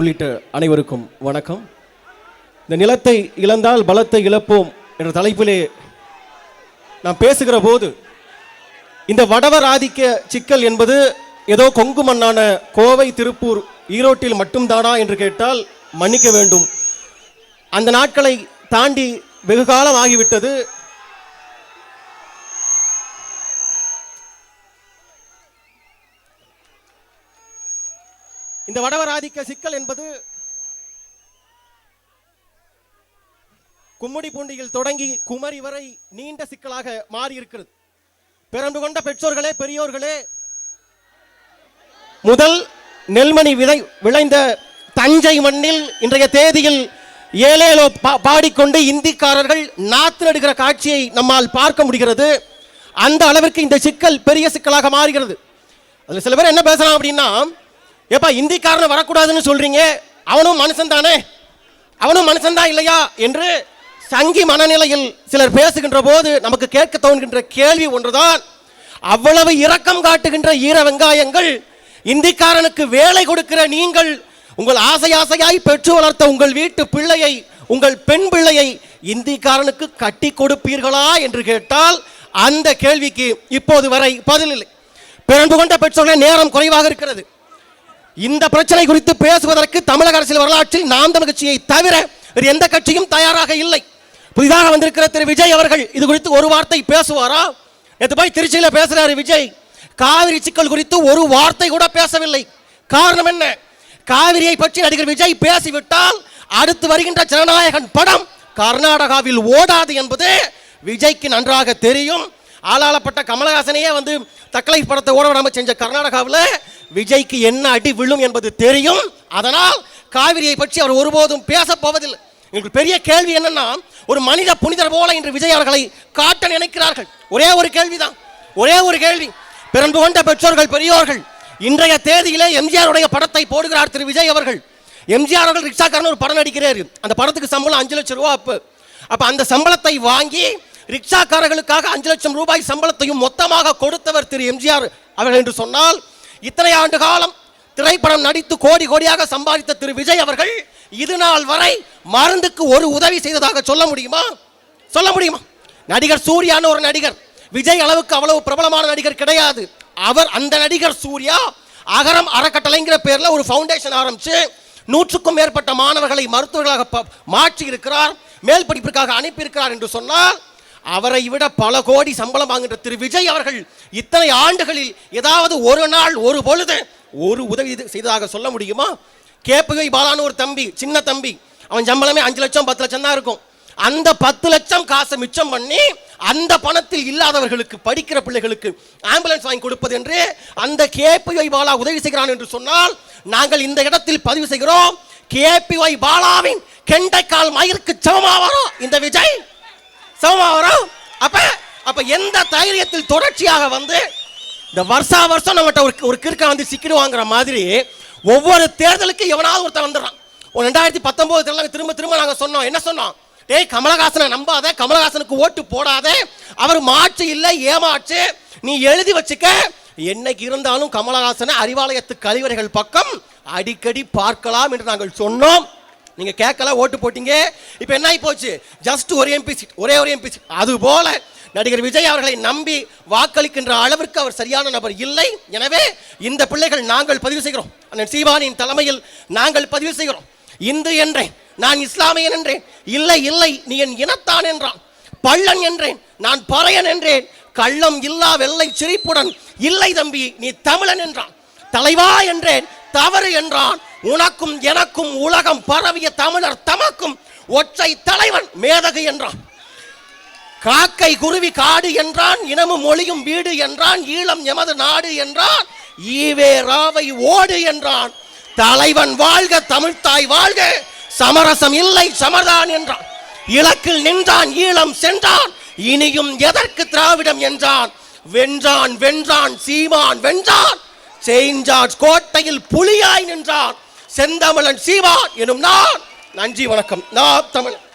உள்ளிட்ட அனைவருக்கும் வணக்கம். இந்த நிலத்தை இழந்தால் பலத்தை இழப்போம் என்ற தலைப்பிலே நாம் பேசுகிற போது இந்த வடவர் ஆதிக்க சிக்கல் என்பது ஏதோ கொங்கு மண்ணான கோவை திருப்பூர் ஈரோட்டில் மட்டும்தானா என்று கேட்டால் மன்னிக்க வேண்டும். அந்த நாட்களை தாண்டி வெகு காலம் ஆகிவிட்டது. இந்த வடவர் ஆதிக்க சிக்கல் என்பது கும்மிடிப்பூண்டியில் தொடங்கி குமரி வரை நீண்ட சிக்கலாக மாறி இருக்கிறது பிறந்து கொண்ட பெற்றோர்களே பெரியோர்களே முதல் நெல்மணி விதை விளைந்த தஞ்சை மண்ணில் இன்றைய தேதியில் ஏழேலோ பா- பாடிக்கொண்டு இந்திக்காரர்கள் நாத்து நடுகிற காட்சியை நம்மால் பார்க்க முடிகிறது. அந்த அளவிற்கு இந்த சிக்கல் பெரிய சிக்கலாக மாறுகிறது. அதில் சில பேர் என்ன பேசலாம் அப்படின்னா ஏப்பா இந்திக்காரனை வரக்கூடாதுன்னு சொல்றீங்க? அவனும் மனுஷன் தானே? அவனும் மனுஷன்தான் இல்லையா? என்று சங்கி மனநிலையில் சிலர் பேசுகின்ற போது நமக்கு கேட்க தோன்கின்ற கேள்வி ஒன்றுதான். அவ்வளவு இரக்கம் காட்டுகின்ற ஈர வெங்காயங்கள் இந்திக்காரனுக்கு வேலை கொடுக்கிற நீங்கள் உங்கள் ஆசை ஆசையாய் பெற்று வளர்த்த உங்கள் வீட்டு பிள்ளையை உங்கள் பெண் பிள்ளையை இந்திக்காரனுக்கு கட்டி கொடுப்பீர்களா என்று கேட்டால் அந்த கேள்விக்கு இப்போது வரை பதில் இல்லை. பிறன்பு கொண்ட பெற்றோர்களே நேரம் குறைவாக இருக்கிறது. இந்த பிரச்சனை குறித்து பேசுவதற்கு தமிழக அரசியல் வரலாற்றில் நாம் தமிழ் கட்சியை தவிர வேறு எந்த கட்சியும் தயாராக இல்லை. புதிதாக வந்திருக்கிற திரு விஜய் அவர்கள் இது குறித்து ஒரு வார்த்தை பேசுவாரா? நேற்று போய் திருச்சியில் பேசுறாரு விஜய். காவிரி சிக்கல் குறித்து ஒரு வார்த்தை கூட பேசவில்லை. காரணம் என்ன? காவிரியை பற்றி நடிகர் விஜய் பேசிவிட்டால் அடுத்து வருகின்ற ஜனநாயகன் படம் கர்நாடகாவில் ஓடாது என்பது விஜய்க்கு நன்றாக தெரியும். ஆளாளப்பட்ட கமலஹாசனையே வந்து தக்கலை படத்தை ஓட விடாமல் செஞ்ச கர்நாடகாவில் விஜய்க்கு என்ன அடி விழும் என்பது தெரியும். அதனால் காவிரியை பற்றி அவர் ஒருபோதும் பேசப் போவதில்லை. எங்களுக்கு பெரிய கேள்வி என்னன்னா ஒரு மனித புனிதர் போல இன்று விஜய் அவர்களை காட்ட நினைக்கிறார்கள். ஒரே ஒரு கேள்விதான். ஒரே ஒரு கேள்வி. பிறந்து கொண்ட பெற்றோர்கள் பெரியோர்கள் இன்றைய தேதியிலே எம்ஜிஆருடைய படத்தை போடுகிறார் திரு விஜய் அவர்கள். எம்ஜிஆர் அவர்கள் ரிக்ஷாக்காரன் ஒரு படம் நடிக்கிறார். அந்த படத்துக்கு சம்பளம் அஞ்சு லட்சம் ரூபா அப்போ. அப்போ அந்த சம்பளத்தை வாங்கி ரிக்ஷாக்காரர்களுக்காக அஞ்சு லட்சம் ரூபாய் சம்பளத்தையும் மொத்தமாக கொடுத்தவர் திரு எம்ஜிஆர் அவர்கள் என்று சொன்னால் இத்தனை ஆண்டு காலம் திரைப்படம் நடித்து கோடி கோடியாக சம்பாதித்த திரு விஜய் அவர்கள் இது நாள் வரை மருந்துக்கு ஒரு உதவி செய்ததாக சொல்ல முடியுமா? சொல்ல முடியுமா? நடிகர் சூர்யான்னு ஒரு நடிகர். விஜய் அளவுக்கு அவ்வளவு பிரபலமான நடிகர் கிடையாது. அவர் அந்த நடிகர் சூர்யா அகரம் அறக்கட்டளைங்கிற பேரில் ஒரு ஃபவுண்டேஷன் ஆரம்பித்து நூற்றுக்கும் மேற்பட்ட மாணவர்களை மருத்துவர்களாக ப- மாற்றி இருக்கிறார் மேல் படிப்பிற்காக அனுப்பியிருக்கிறார் என்று சொன்னால் அவரை விட பல கோடி சம்பளம் வாங்குகின்ற திரு விஜய் அவர்கள் இத்தனை ஆண்டுகளில் ஏதாவது ஒரு நாள் ஒரு பொழுது ஒரு உதவி செய்ததாக சொல்ல முடியுமா? கேப்புகை பாலான்னு ஒரு தம்பி சின்ன தம்பி அவன் சம்பளமே அஞ்சு லட்சம் பத்து லட்சம் தான் இருக்கும். அந்த பத்து லட்சம் காசை மிச்சம் பண்ணி அந்த பணத்தில் இல்லாதவர்களுக்கு படிக்கிற பிள்ளைகளுக்கு ஆம்புலன்ஸ் வாங்கி கொடுப்பது என்று அந்த கேபிஒய் பாலா உதவி செய்கிறான் என்று சொன்னால் நாங்கள் இந்த இடத்தில் பதிவு செய்கிறோம் கேபிஒய் பாலாவின் கெண்டைக்கால் மயிருக்கு சமமாவாரோ இந்த விஜய் சமமாவாரோ அப்ப எந்த தைரியத்தில் தொடர்ச்சியாக வந்து இந்த வருஷா வருஷம் நம்மகிட்ட ஒரு ஒரு கிறுக்க வந்து சிக்கிடுவாங்கிற மாதிரி ஒவ்வொரு தேர்தலுக்கு எவனாவது ஒருத்தன் வந்துடுறான். ஒரு ரெண்டாயிரத்தி பத்தொம்போது தேர்தல் திரும்ப திரும்ப நாங்கள் சொன்னோம். என்ன சொன்னோம்? டேய் கமலஹாசனை நம்பாத கமலஹாசனுக்கு ஓட்டு போடாத. அவர் மாற்று இல்லை ஏமாற்று. நீ எழுதி வச்சுக்க. என்னைக்கு இருந்தாலும் கமலஹாசனை அறிவாலயத்து கழிவறைகள் பக்கம் அடிக்கடி பார்க்கலாம் என்று நாங்கள் சொன்னோம். நீங்க கேட்கல ஓட்டு போட்டீங்க. இப்போ என்ன ஆகி போச்சு? ஜஸ்ட் ஒரு எம்பி சீட் ஒரே ஒரு எம்பி சீட் அது போல நடிகர் விஜய் அவர்களை நம்பி வாக்களிக்கின்ற அளவிற்கு அவர் சரியான நபர் இல்லை. எனவே இந்த பிள்ளைகள் நாங்கள் பதிவு செய்கிறோம். அண்ணன் சீவானியின் தலைமையில் நாங்கள் பதிவு செய்கிறோம். இந்து என்றேன் நான் இஸ்லாமியன் என்றேன். இல்லை இல்லை நீ என் இனத்தான் என்றான். பள்ளன் என்றேன் நான் பறையன் என்றேன். கள்ளம் இல்லா வெள்ளை சிரிப்புடன் இல்லை தம்பி நீ தமிழன் என்றான். தலைவா என்றேன் தவறு என்றான். உனக்கும் எனக்கும் உலகம் பரவிய தமிழர் தமக்கும் ஒற்றை தலைவன் மேதகு என்றான். காக்கை குருவி காடு என்றான் இனமும் மொழியும் வீடு என்றான் ஈழம் எமது நாடு என்றான் ஈவே ராவை ஓடு என்றான். தலைவன் வாழ்க தமிழ்த்தாய் வாழ்க சமரசம் இல்லை சமர்தான் என்றான். இலக்கில் நின்றான் ஈழம் சென்றான் இனியும் எதற்கு திராவிடம் என்றான். வென்றான் வென்றான் சீமான் வென்றான் செயின்ட் ஜார்ஜ் கோட்டையில் புலியாய் நின்றான். செந்தமிழன் சீமான் எனும் நான். நன்றி வணக்கம். நான் தமிழன்.